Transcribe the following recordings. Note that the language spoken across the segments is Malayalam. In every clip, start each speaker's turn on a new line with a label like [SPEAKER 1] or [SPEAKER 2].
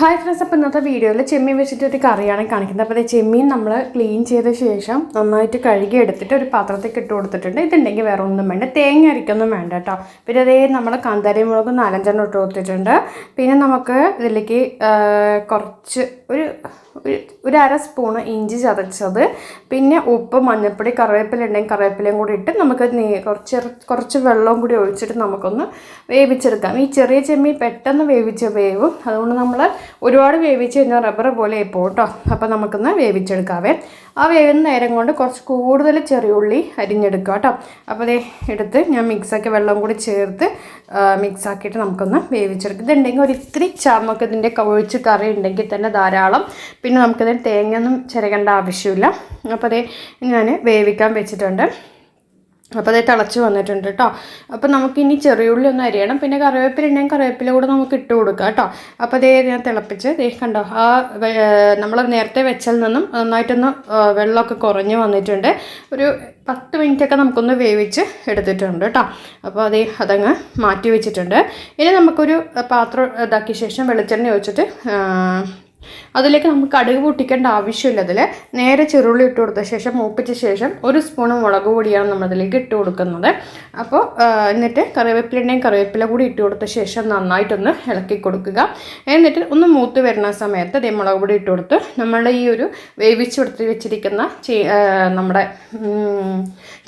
[SPEAKER 1] ഹായ് ഫ്രണ്ട്സ് അപ്പോൾ ഇന്നത്തെ വീഡിയോയിൽ ചെമ്മീൻ വെച്ചിട്ട് ഒരു കറിയാണ് കാണിക്കുന്നത്. അപ്പോൾ ചെമ്മീൻ നമ്മൾ ക്ലീൻ ചെയ്ത ശേഷം നന്നായിട്ട് കഴുകി എടുത്തിട്ട് ഒരു പാത്രത്തേക്ക് ഇട്ട് കൊടുത്തിട്ടുണ്ട്. ഇതുണ്ടെങ്കിൽ വേറെ ഒന്നും വേണ്ട. തേങ്ങ അരിക്കൊന്നും വേണ്ട കേട്ടോ. പിന്നെ അതേ നമ്മൾ കാന്താരി മുളക് നാലഞ്ചെണ്ണം ഇട്ട് കൊടുത്തിട്ടുണ്ട്. പിന്നെ നമുക്ക് ഇതിലേക്ക് കുറച്ച് ഒരു ഒരു അര സ്പൂണ് ഇഞ്ചി ചതച്ചത്. പിന്നെ ഉപ്പ് മഞ്ഞൾപ്പൊടി കറിവേപ്പില ഉണ്ടെങ്കിൽ കറിവേപ്പിലയും കൂടി ഇട്ട് നമുക്ക് കുറച്ച് കുറച്ച് വെള്ളവും കൂടി ഒഴിച്ചിട്ട് നമുക്കൊന്ന് വേവിച്ചെടുക്കാം. ഈ ചെറിയ ചെമ്മീൻ പെട്ടെന്ന് വേവിച്ച് വേവും. അതുകൊണ്ട് നമ്മൾ ഒരുപാട് വേവിച്ച് കഴിഞ്ഞാൽ റബ്ബർ പോലെ ആയിപ്പോവും കേട്ടോ അപ്പോൾ നമുക്കൊന്ന് വേവിച്ചെടുക്കാവേ. ആ വേവുന്ന നേരം കൊണ്ട് കുറച്ച് കൂടുതൽ ചെറിയ ഉള്ളി അരിഞ്ഞെടുക്കുക കേട്ടോ അപ്പോൾ അതേ എടുത്ത് ഞാൻ മിക്സാക്കി വെള്ളം കൂടി ചേർത്ത് മിക്സാക്കിയിട്ട് നമുക്കൊന്ന് വേവിച്ചെടുക്കും. ഇതുണ്ടെങ്കിൽ ഒരു ഇത്തിരി ചാമക്ക് ഇതിന്റെ കൊഴിച്ച് കറി ഉണ്ടെങ്കിൽ തന്നെ ധാരാളം. പിന്നെ നമുക്കിതിന് തേങ്ങയൊന്നും ചിരകേണ്ട ആവശ്യമില്ല. അപ്പോൾ അതേ ഞാൻ വേവിക്കാൻ വെച്ചിട്ടുണ്ട്. അപ്പോൾ അത് തിളച്ച് വന്നിട്ടുണ്ട് കേട്ടോ അപ്പോൾ നമുക്കിനി ചെറിയുള്ളി ഒന്ന് അരിയണം. പിന്നെ കറിവേപ്പില ഉണ്ടെങ്കിൽ കറിവേപ്പില കൂടെ നമുക്ക് ഇട്ട് കൊടുക്കാം കേട്ടോ അപ്പോൾ അതേ ഞാൻ തിളപ്പിച്ച് ദേ കണ്ടോ ആ നമ്മൾ നേരത്തെ വെച്ചതിൽ നിന്നും നന്നായിട്ടൊന്ന് വെള്ളമൊക്കെ കുറഞ്ഞ് വന്നിട്ടുണ്ട്. ഒരു പത്ത് മിനിറ്റൊക്കെ നമുക്കൊന്ന് വേവിച്ച് എടുത്തിട്ടുണ്ട് കേട്ടോ അപ്പോൾ അതേ അതങ്ങ് മാറ്റി വെച്ചിട്ടുണ്ട്. ഇനി നമുക്കൊരു പാത്രം ഇതാക്കിയ ശേഷം വെളിച്ചെണ്ണ ഒഴിച്ചിട്ട് അതിലേക്ക് നമുക്ക് കടുക് പൊട്ടിക്കേണ്ട ആവശ്യമില്ല അതിൽ നേരെ ചെറുള്ളി ഇട്ട് കൊടുത്ത ശേഷം മൂപ്പിച്ച ശേഷം ഒരു സ്പൂൺ മുളക് പൊടിയാണ് നമ്മളതിലേക്ക് ഇട്ട് കൊടുക്കുന്നത്. അപ്പോൾ എന്നിട്ട് എണ്ണയും കറിവേപ്പില കൂടി ഇട്ട് കൊടുത്ത ശേഷം നന്നായിട്ടൊന്ന് ഇളക്കി കൊടുക്കുക. എന്നിട്ട് ഒന്ന് മൂത്ത് വരുന്ന സമയത്ത് അതേ മുളക് പൊടി ഇട്ട് കൊടുത്ത് നമ്മളുടെ ഈ ഒരു വേവിച്ചെടുത്ത് വെച്ചിരിക്കുന്ന നമ്മുടെ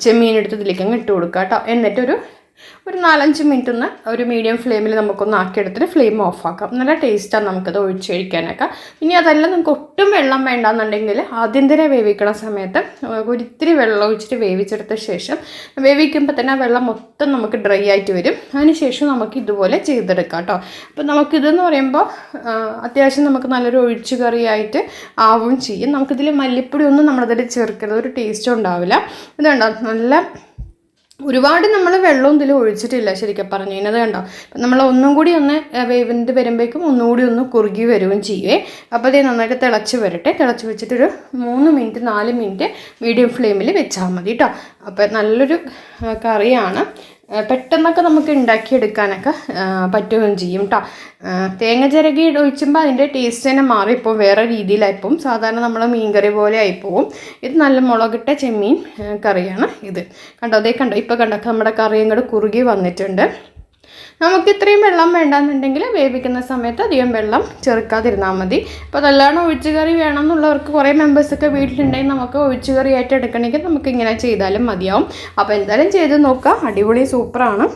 [SPEAKER 1] ചെമ്മീൻ ചെമ്മീനെടുത്ത് ഇതിലേക്ക് അങ്ങ് ഇട്ട് കൊടുക്കുക കേട്ടോ. എന്നിട്ടൊരു ഒരു നാലഞ്ച് മിനിറ്റ് ഒന്ന് ഒരു മീഡിയം ഫ്ലെയിമിൽ നമുക്കൊന്ന് ആക്കിയെടുത്തിട്ട് ഫ്ലെയിം ഓഫ് ആക്കാം നല്ല ടേസ്റ്റാണ് നമുക്കത് ഒഴിച്ച് കഴിക്കാനൊക്കെ ഇനി അതല്ല നമുക്ക് ഒട്ടും വെള്ളം വേണ്ടാന്നുണ്ടെങ്കിൽ ആദ്യം തന്നെ വേവിക്കണ സമയത്ത് ഒരിത്തിരി വെള്ളം ഒഴിച്ചിട്ട് വേവിച്ചെടുത്ത ശേഷം വേവിക്കുമ്പോൾ തന്നെ വെള്ളം മൊത്തം നമുക്ക് ഡ്രൈ ആയിട്ട് വരും. അതിനുശേഷം നമുക്ക് ഇതുപോലെ ചെയ്തെടുക്കാം കേട്ടോ. അപ്പോൾ നമുക്കിതെന്ന് പറയുമ്പോൾ അത്യാവശ്യം നമുക്ക് നല്ലൊരു ഒഴിച്ചു കറിയായിട്ട് ആവും ചെയ്യും. നമുക്കിതിൽ മല്ലിപ്പൊടി ഒന്നും നമ്മളതിൽ ചേർക്കരുത്. ഒരു ടേസ്റ്റും ഉണ്ടാവില്ല. ഇതുണ്ടോ നല്ല ഒരുപാട് നമ്മൾ വെള്ളം ഇതിൽ ഒഴിച്ചിട്ടില്ല ശരിക്കും പറഞ്ഞു കഴിഞ്ഞത് കണ്ടോ? നമ്മൾ ഒന്നും കൂടി ഒന്ന് വേവിന്റെ വരുമ്പോഴേക്കും ഒന്നുകൂടി ഒന്ന് കുറുകി വരികയും ചെയ്യുവേ അപ്പോൾ ഇത് നന്നായിട്ട് തിളച്ച് വരട്ടെ. തിളച്ച് വെച്ചിട്ടൊരു മൂന്ന് മിനിറ്റ് നാല് മിനിറ്റ് മീഡിയം ഫ്ലെയിമിൽ വെച്ചാൽ മതി കേട്ടോ അപ്പോൾ നല്ലൊരു കറിയാണ്. പെട്ടെന്നൊക്കെ നമുക്ക് ഉണ്ടാക്കിയെടുക്കാനൊക്കെ പറ്റുകയും ചെയ്യും കേട്ടോ തേങ്ങ ചിരകി ഒഴിച്ചുമ്പോൾ അതിന്റെ ടേസ്റ്റ് തന്നെ മാറിപ്പോവും വേറെ രീതിയിലായിപ്പോവും സാധാരണ നമ്മൾ മീൻകറി പോലെ ആയിപ്പോവും ഇത് നല്ല മുളകിട്ട ചെമ്മീൻ കറിയാണ് ഇത്. കണ്ടോ അതേ കണ്ടോ ഇപ്പോൾ കണ്ടോ നമ്മുടെ കറിയും കൂടെ കുറുകി വന്നിട്ടുണ്ട്. നമുക്ക് ഇത്രയും വെള്ളം വേണ്ടാന്നുണ്ടെങ്കിൽ വേവിക്കുന്ന സമയത്ത് അധികം വെള്ളം ചെറുക്കാതിരുന്നാൽ മതി. അപ്പോൾ അതല്ലാണ്ട് ഒഴിച്ചുകറി വേണം എന്നുള്ളവർക്ക് കുറേ മെമ്പേഴ്സൊക്കെ വീട്ടിലുണ്ടെങ്കിൽ നമുക്ക് ഒഴിച്ചുകറിയായിട്ട് എടുക്കണമെങ്കിൽ നമുക്ക് ഇങ്ങനെ ചെയ്താലും മതിയാവും. അപ്പോൾ എന്തായാലും ചെയ്ത് നോക്കാം. അടിപൊളി സൂപ്പറാണ്